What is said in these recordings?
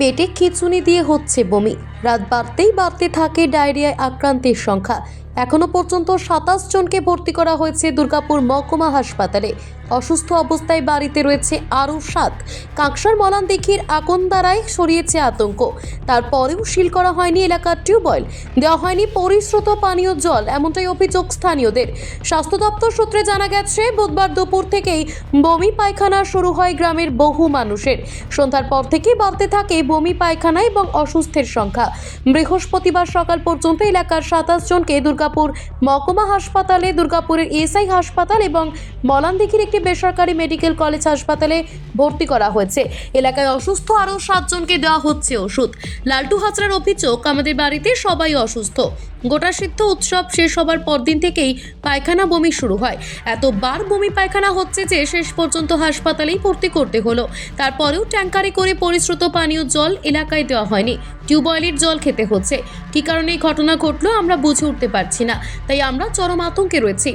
পেটে খিচুনি দিয়ে হচ্ছে বমি। রাত বাড়তেই বাড়তে থাকে ডায়রিয়ায় আক্রান্তের সংখ্যা। এখনও পর্যন্ত সাতাশ জনকে ভর্তি করা হয়েছে দুর্গাপুর মহকুমা হাসপাতালে। অসুস্থ অবস্থায় বাড়িতে রয়েছে আরও সাত। কাঁকসার মলানদিঘির আকন্দারায় সরিয়েছে আতঙ্ক। তারপরেও সিল করা হয়নি এলাকার টিউবওয়েল। দেওয়া হয়নি পরিশ্রুত পানীয় জল, এমনটাই অভিযোগ স্থানীয়দের। স্বাস্থ্য দপ্তর সূত্রে জানা গেছে, বুধবার দুপুর থেকেই বমি পায়খানা শুরু হয় গ্রামের বহু মানুষের। সন্ধ্যার পর থেকে বাড়তে থাকে বমি পায়খানা এবং অসুস্থের সংখ্যা। বৃহস্পতিবার সকাল পর্যন্ত এলাকার সাতাশ জনকে দুর্গাপুর মহকুমা হাসপাতালে, দুর্গাপুরের এসআই হাসপাতাল এবং মলানদিঘির একটি বেসরকারি মেডিকেল কলেজ হাসপাতালে ভর্তি করা হয়েছে। এলাকায় অসুস্থ আরও সাতজনকে দেওয়া হচ্ছে ওষুধ। লালটু হাজরার অভিযোগ, আমাদের বাড়িতে সবাই অসুস্থ। গোটা সিদ্ধ উৎসব শেষ হবার পরদিন থেকেই পায়খানা বমি শুরু হয়। এতবার বমি পায়খানা হচ্ছে যে শেষ পর্যন্ত হাসপাতালেই ভর্তি করতে হলো। তারপরেও ট্যাঙ্কারে করে পরিশ্রুত পানীয় জল এলাকায় দেওয়া হয়নি। টিউবওয়েলের জল খেতে হচ্ছে। কী কারণে এই ঘটনা ঘটলো আমরা বুঝে উঠতে পারছি না। তাই আমরা চরম আতঙ্কে রয়েছি।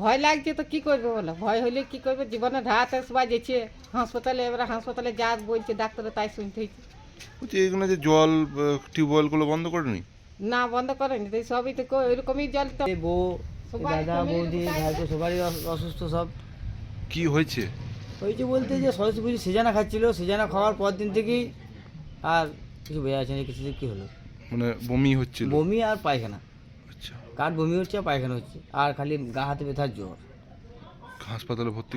ভয় লাগছে তো কি করবে বলো? ভয় হলে কি করবে? জীবনে ঢাতে সবাই যেছে হাসপাতালে এবার হাসপাতালে যা বলছে ডাক্তারে তাই শুনতে হয়েছে বলছি এখানে যে জল টিউবওয়েলগুলো বন্ধ করেনি? না বন্ধ করেনি তো এই সবই তো এরকমই জল তো বউ দাদা বৌদি ভাইপো সবারই অসুস্থ সব। কি হয়েছে? হয়েছে বলতে যে সরস্বতী পুজো সিজানা খাচ্ছিল সিজানা খাওয়ার পর দিন থেকেই আর কিছু বোঝা যাচ্ছে না কিছু কি হলো। মানে বমি হচ্ছিল? বমি আর পায়খানা। আচ্ছা। কার বমি হচ্ছে আর পায়খানা হচ্ছে আর খালি গা হাতে ব্যথার জ্বর। হাসপাতালে ভর্তি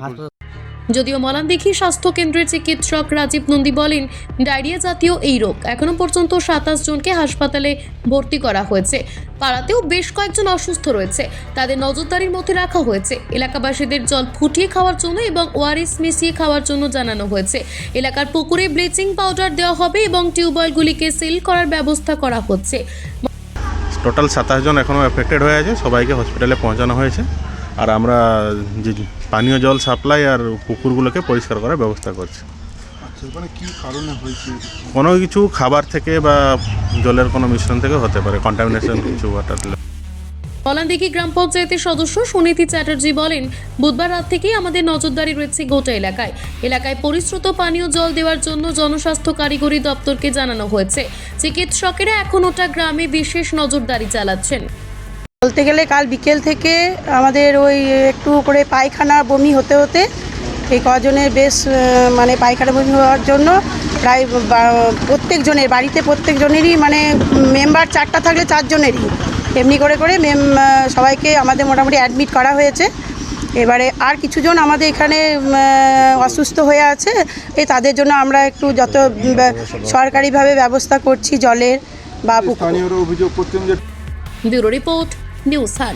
যদিও মলানদিঘি স্বাস্থ্য কেন্দ্রের চিকিৎসক রাজীব নন্দী বলেন, ডায়রিয়া জাতীয় এই রোগ এখনও পর্যন্ত সাতাশ জনকে হাসপাতালে ভর্তি করা হয়েছে। পাড়াতেও বেশ কয়েকজন অসুস্থ রয়েছে। তাদের নজরদারির মধ্যে রাখা হয়েছে। এলাকাবাসীদের জল ফুটিয়ে খাওয়ার জন্য এবং ওআরএস মিশিয়ে খাওয়ার জন্য জানানো হয়েছে। এলাকার পুকুরে ব্লিচিং পাউডার দেওয়া হবে এবং টিউবওয়েলগুলিকে সিল করার ব্যবস্থা করা হচ্ছে। টোটাল সাতাশ জন এখনও এফেক্টেড হয়ে আছে। সবাইকে হসপিটালে পৌঁছানো হয়েছে। আর আমরা যে পানীয় জল সাপ্লাই আর পুকুরগুলোকে পরিষ্কার করার ব্যবস্থা করছি। আচ্ছা মানে কি কারণে কোনো কিছু খাবার থেকে বা জলের কোনো মিশ্রণ থেকে হতে পারে কন্টামিনেশন কিছু ওয়াটার মলানদিঘি গ্রাম পঞ্চায়েতের সদস্য সুনীতি চ্যাটার্জি বলেন বুধবার রাত থেকেই আমাদের নজরদারি রয়েছে গোটা এলাকায়। এলাকায় পরিশ্রুত পানীয় জল দেওয়ার জন্য জনস্বাস্থ্য কারিগরি দপ্তরকে জানানো হয়েছে। চিকিৎসকেরা এখন ওটা গ্রামে বিশেষ নজরদারি চালাচ্ছেন। বলতে গেলে কাল বিকেল থেকে আমাদের ওই একটু করে পায়খানা বমি হতে হতে এই কজনের বেশ মানে পায়খানা বমি হওয়ার জন্য প্রায় প্রত্যেকজনের বাড়িতে প্রত্যেকজনেরই মানে মেম্বার চারটা থাকলে চারজনেরই। এমনি করে করে মেম সবাইকে আমাদের মোটামুটি অ্যাডমিট করা হয়েছে। এবারে আর কিছুজন আমাদের এখানে অসুস্থ হয়ে আছে। এই তাদের জন্য আমরা একটু যত সরকারিভাবে ব্যবস্থা করছি জলের বা ব্যুরো রিপোর্ট 六扇